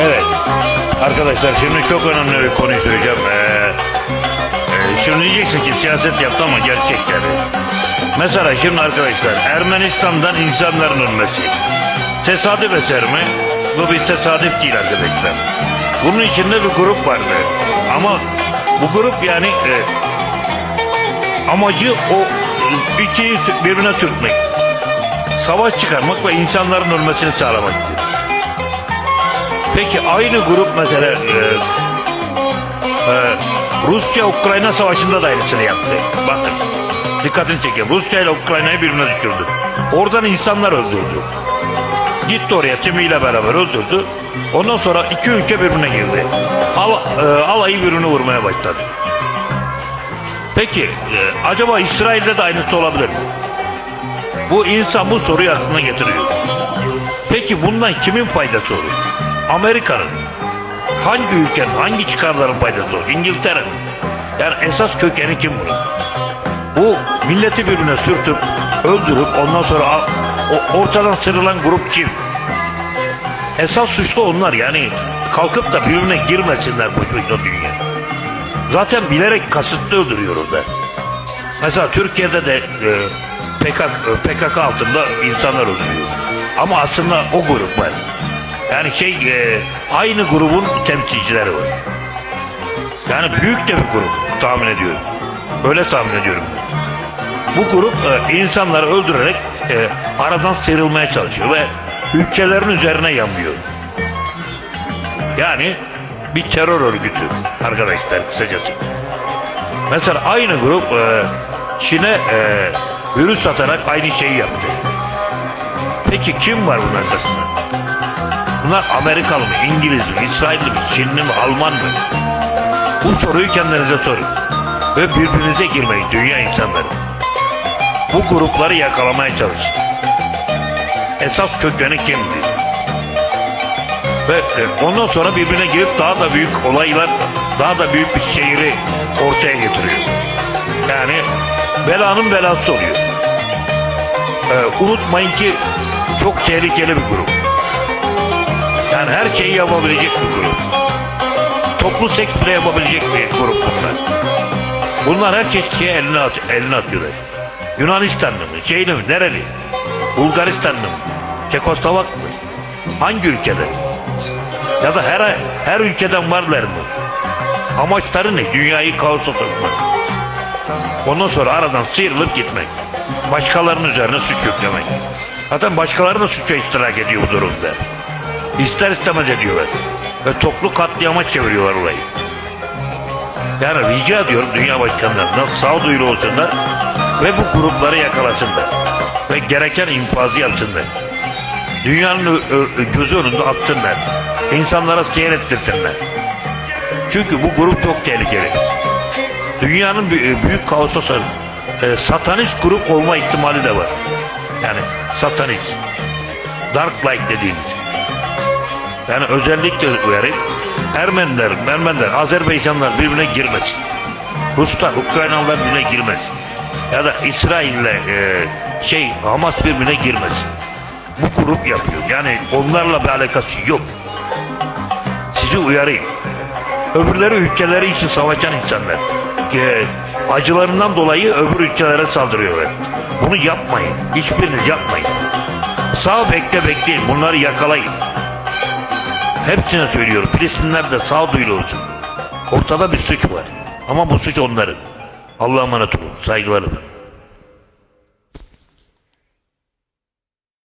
Evet. Arkadaşlar şimdi çok önemli bir konuyu söyleyeceğim. Ee, e, şimdi diyeceksin ki siyaset yaptı ama gerçek yani. Mesela şimdi arkadaşlar Ermenistan'dan insanların ölmesi. Tesadüf eser mi? Bu bir tesadüf değil arkadaşlar. Bunun içinde bir grup vardı. Ama bu grup yani e, amacı o ülkeyi birbirine sürtmek. Savaş çıkarmak ve insanların ölmesini sağlamaktı. Peki aynı grup mesela e, e, Rusya-Ukrayna savaşında da aynısını yaptı. Bakın dikkatini çekin. Rusya ile Ukrayna'yı birbirine düşürdü. Oradan insanlar öldürdü. Gitti oraya timiyle beraber öldürdü. Ondan sonra iki ülke birbirine girdi. Al, e, alayı birbirine vurmaya başladı. Peki e, acaba İsrail'de de aynısı olabilir mi? Bu insan bu soruyu aklına getiriyor. Peki bundan kimin faydası olur? Amerika'nın. Hangi ülkenin, hangi çıkarların faydası olur? İngiltere'nin. Yani esas kökeni kim bunun? Bu milleti birbirine sürtüp, öldürüp ondan sonra o ortadan sıyrılan grup kim? Esas suçlu onlar yani kalkıp da birbirine girmesinler bu çocukla dünya. Zaten bilerek kasıtlı öldürüyor orada. Mesela Türkiye'de de e, PKK, PKK altında insanlar öldürüyor. Ama aslında o grup var. Yani şey e, aynı grubun temsilcileri var. Yani büyük de bir grup tahmin ediyorum. Öyle tahmin ediyorum. Bu grup e, insanları öldürerek e, aradan sıyrılmaya çalışıyor ve ülkelerin üzerine yamlıyor. Yani bir terör örgütü arkadaşlar kısacası. Mesela aynı grup e, Çin'e e, virüs satarak aynı şeyi yaptı. Peki kim var bunun arkasında? Bunlar Amerikalı mı, İngiliz mi, İsrailli mi, Çinli mi, Alman mı? Bu soruyu kendinize sorun. Ve birbirinize girmeyin dünya insanları. Bu grupları yakalamaya çalışın. Esas kökeni kimdi? Ve e, ondan sonra birbirine girip daha da büyük olaylar, daha da büyük bir şehri ortaya getiriyor. Yani belanın belası oluyor. E, unutmayın ki çok tehlikeli bir grup. Her şeyi yapabilecek bir grup. Toplu seks bile yapabilecek bir grup bunlar. Bunlar her çeşit şeye eline, at, eline atıyorlar. Yunanistanlı mı? Şeyli mi? Nereli? Bulgaristanlı mı? Çekoslovak mı? Hangi ülkeden? Ya da her her ülkeden varlar mı? Amaçları ne? Dünyayı kaosa sokmak. Ondan sonra aradan sıyrılıp gitmek. Başkalarının üzerine suç yüklemek. Zaten başkaları da suça iştirak ediyor bu durumda. İster istemez ediyorlar. Ve toplu katliama çeviriyorlar olayı. Yani rica ediyorum dünya başkanlarından sağduyulu olsunlar ve bu grupları yakalasınlar. Ve gereken infazı yapsınlar. Dünyanın gözü önünde atsınlar. İnsanlara seyrettirsinler. Çünkü bu grup çok tehlikeli. Dünyanın bü- büyük kaosa sar- e, satanist grup olma ihtimali de var. Yani satanist. Dark light dediğimiz. Yani özellikle uyarayım. Ermeniler, Ermeniler, Azerbaycanlar birbirine girmesin. Ruslar, Ukraynalılar birbirine girmesin. Ya da İsrail'le e, şey Hamas birbirine girmesin. Bu grup yapıyor. Yani onlarla bir alakası yok. Sizi uyarayım. Öbürleri ülkeleri için savaşan insanlar. E, acılarından dolayı öbür ülkelere saldırıyorlar. Bunu yapmayın. Hiçbiriniz yapmayın. Sağ bekle bekleyin. Bunları yakalayın. Hepsine söylüyorum. Filistinler de sağduyulu olsun. Ortada bir suç var. Ama bu suç onların. Allah'a emanet olun. Saygılarımla.